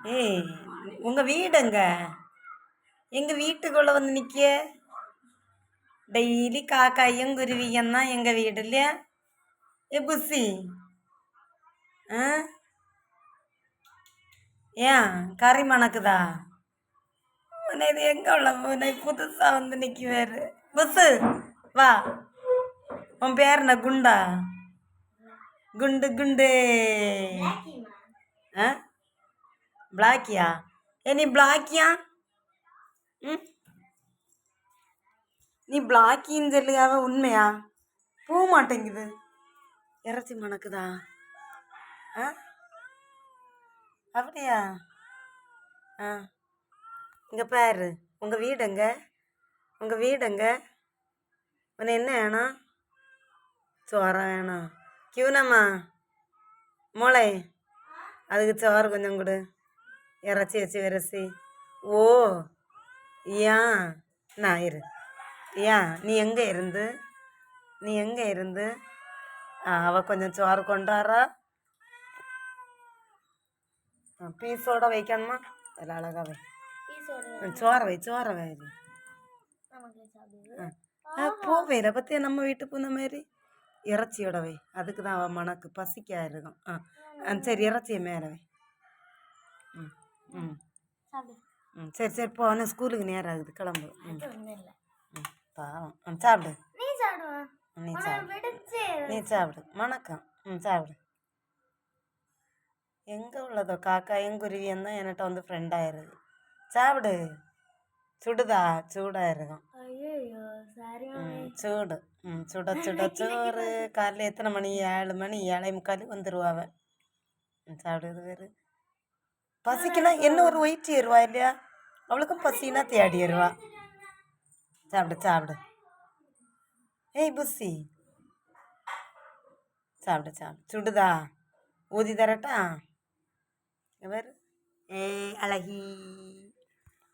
ஏய் உங்கள் வீடுங்க எங்கள் வீட்டுக்குள்ளே வந்து நிற்க டெய்லி காக்காயும் குருவியும் தான் எங்கள் வீடு இல்லையா? ஏ புசி ஆ? ஏன் கறி மணக்குதா? உன்னை இது எங்கே உள்ள உன்னை புதுசாக வந்து நிற்குவாரு புசு வா. உன் பேர் என்ன குண்டா? குண்டு குண்டு. ஆ? பிளாக்கியா ஏ hmm? நீ பிளாக்கியா ம் நீ பிளாக்கின்னு சொல்லியாவ உண்மையா? போக மாட்டேங்குது இறைச்சி மணக்குதா? ஆ? அப்படியா? ஆ. இங்கே பாரு. உங்கள் வீடுங்க உங்கள் வீடுங்க உன்னை என்ன வேணும் சோறு வேணும் கியூனம்மா. மோளை. அதுக்கு சோறு கொஞ்சம் கொடு. இறச்சி வச்சு விரசி ஓ ஏன் நான் இரு. ஏன் நீ எங்கே இருந்து? நீ எங்கே இருந்து? ஆ அவள் கொஞ்சம் சோறு கொண்டு வரா. பீஸோட வைக்கணுமா? அதில் அழகா வை. சோறை வை சோறை வை. போவேல பற்றியா நம்ம வீட்டுக்கு இந்த மாதிரி? இறைச்சியோட வை. அதுக்கு தான் அவன் மணக்கு பசிக்கா இருக்கும் ஆ ஆ சரி இறைச்சியை மேலே வை. ம். ம். ம் சரி சரி போ. ஆனால் ஸ்கூலுக்கு நேரம் ஆகுது. கிளம்பு. ம். ம் பாவம். ம் சாப்பிடு. நீ சாப்பிடுவா நீ சாப்பிடு. நீ சாப்பிடு. வணக்கம். ம் சாப்பிடு. எங்கே உள்ளதோ காக்காயும் குருவியும் தான் என்கிட்ட வந்து ஃப்ரெண்ட் ஆயிருது. சாப்பிடு. சுடுதா? சூடாக இருக்கும் சூடு. ம் சுட சுட சோறு. காலைல எத்தனை மணி? ஏழு மணி? ஏழை முக்கால் வந்துடுவாவ ம் சாப்பிடுறது வேறு. பசிக்குன்னா என்ன ஒரு ஒயிட் ஏறுவா இல்லையா? அவளுக்கும் பசினா தேடி ஏறுவா. சாப்பிடு சாப்பிடு. ஏய் புஸ்ஸி. சாப்பிடு சாப்பிடு. சுடுதா? ஊதி தரட்டா? இவர்? ஏய் அழகி.